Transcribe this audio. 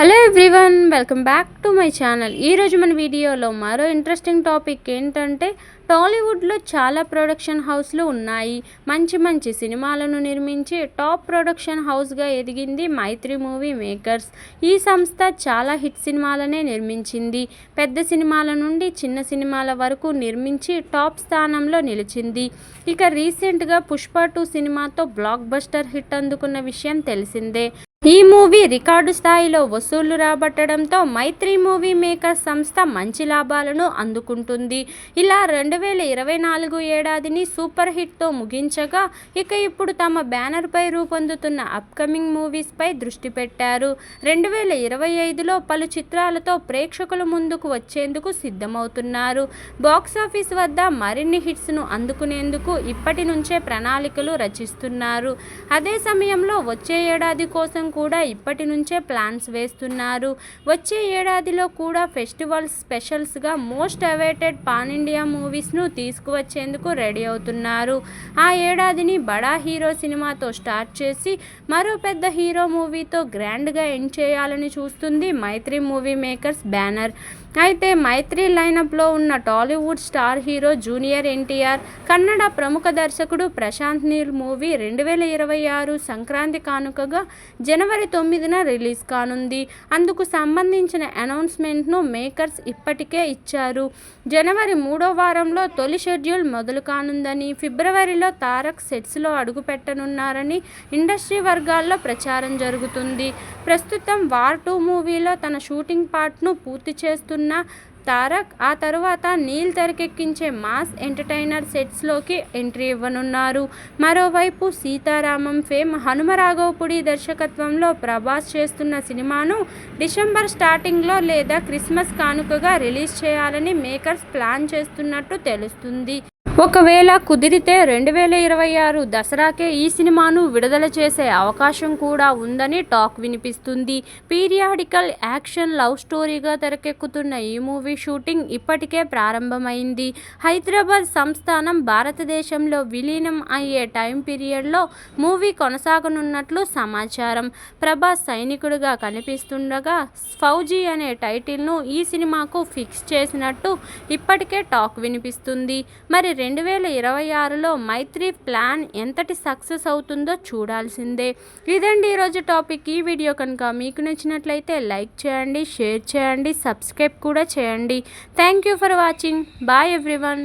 Hello everyone welcome back to my channel. ఈరోజు మన వీడియోలో మరో ఇంట్రెస్టింగ్ టాపిక్ ఏంటంటే టాలీవుడ్లో చాలా ప్రొడక్షన్ హౌస్లు ఉన్నాయి. మంచి మంచి సినిమాలను నిర్మించి టాప్ ప్రొడక్షన్ హౌస్గా ఎదిగింది మైత్రి మూవీ మేకర్స్. ఈ సంస్థ చాలా హిట్ సినిమాలనే నిర్మించింది. పెద్ద సినిమాల నుండి చిన్న సినిమాల వరకు నిర్మించి టాప్ స్థానంలో నిలిచింది. ఇక రీసెంట్గా పుష్ప టూ సినిమాతో బ్లాక్ బస్టర్ హిట్ అందుకున్న విషయం తెలిసిందే. ఈ మూవీ రికార్డు స్థాయిలో వసూళ్ళు రాబట్టడంతో మైత్రి మూవీ మేకర్స్ సంస్థ మంచి లాభాలను అందుకుంటుంది. ఇలా రెండు వేల ఇరవై నాలుగు ఏడాదిని సూపర్ హిట్తో ముగించగా ఇక ఇప్పుడు తమ బ్యానర్పై రూపొందుతున్న అప్కమింగ్ మూవీస్పై దృష్టి పెట్టారు. రెండు వేల ఇరవై ఐదులో పలు చిత్రాలతో ప్రేక్షకుల ముందుకు వచ్చేందుకు సిద్ధమవుతున్నారు. బాక్సాఫీస్ వద్ద మరిన్ని హిట్స్ను అందుకునేందుకు ఇప్పటి నుంచే ప్రణాళికలు రచిస్తున్నారు. అదే సమయంలో వచ్చే ఏడాది కోసం కూడా ఇప్పటి నుంచే ప్లాన్స్ వేస్తున్నారు. వచ్చే ఏడాదిలో కూడా ఫెస్టివల్స్ స్పెషల్స్గా మోస్ట్ అవైటెడ్ పాన్ ఇండియా మూవీస్ను తీసుకువచ్చేందుకు రెడీ అవుతున్నారు. ఆ ఏడాదిని బడా హీరో సినిమాతో స్టార్ట్ చేసి మరో పెద్ద హీరో మూవీతో గ్రాండ్గా ఎండ్ చేయాలని చూస్తుంది మైత్రి మూవీ మేకర్స్ బ్యానర్. అయితే మైత్రి లైనప్లో ఉన్న Tollywood star hero junior NTR Kannada ప్రముఖ దర్శకుడు ప్రశాంత్ నీల్ మూవీ రెండు వేల ఇరవై ఆరు సంక్రాంతి కానుకగా జనవరి తొమ్మిదిన రిలీజ్ కానుంది. అందుకు సంబంధించిన అనౌన్స్మెంట్ను మేకర్స్ ఇప్పటికే ఇచ్చారు. జనవరి మూడో వారంలో తొలి షెడ్యూల్ మొదలు కానుందని ఫిబ్రవరిలో తారక్ సెట్స్లో అడుగుపెట్టనున్నారని ఇండస్ట్రీ వర్గాల్లో ప్రచారం జరుగుతుంది. ప్రస్తుతం వార్ టూ మూవీలో తన షూటింగ్ పార్ట్ను పూర్తి చేస్తున్న చేస్తున్న తారక్ ఆ తరువాత నీల్ తెరకెక్కించే మాస్ ఎంటర్టైనర్ సెట్స్లోకి ఎంట్రీ ఇవ్వనున్నారు. మరోవైపు సీతారామం ఫేమ్ హనుమరాఘవపుడి దర్శకత్వంలో ప్రభాస్ చేస్తున్న సినిమాను డిసెంబర్ స్టార్టింగ్లో లేదా క్రిస్మస్ కానుకగా రిలీజ్ చేయాలని మేకర్స్ ప్లాన్ చేస్తున్నట్టు తెలుస్తుంది. ఒకవేళ కుదిరితే రెండు వేల ఇరవై ఆరు దసరాకే ఈ సినిమాను విడుదల చేసే అవకాశం కూడా ఉందని టాక్ వినిపిస్తుంది. పీరియాడికల్ యాక్షన్ లవ్ స్టోరీగా తెరకెక్కుతున్న ఈ మూవీ షూటింగ్ ఇప్పటికే ప్రారంభమైంది. హైదరాబాద్ సంస్థానం భారతదేశంలో విలీనం అయ్యే టైం పీరియడ్లో మూవీ కొనసాగనున్నట్లు సమాచారం. ప్రభాస్ సైనికుడిగా కనిపిస్తుండగా ఫౌజీ అనే టైటిల్ను ఈ సినిమాకు ఫిక్స్ చేసినట్టు ఇప్పటికే టాక్ వినిపిస్తుంది. మరి రెండు వేల ఇరవై ఆరులో మైత్రి ప్లాన్ ఎంతటి సక్సెస్ అవుతుందో చూడాల్సిందే. ఇదండి ఈరోజు టాపిక్. ఈ వీడియో కనుక మీకు నచ్చినట్లయితే లైక్ చేయండి షేర్ చేయండి సబ్స్క్రైబ్ కూడా చేయండి. Thank you for watching. Bye everyone.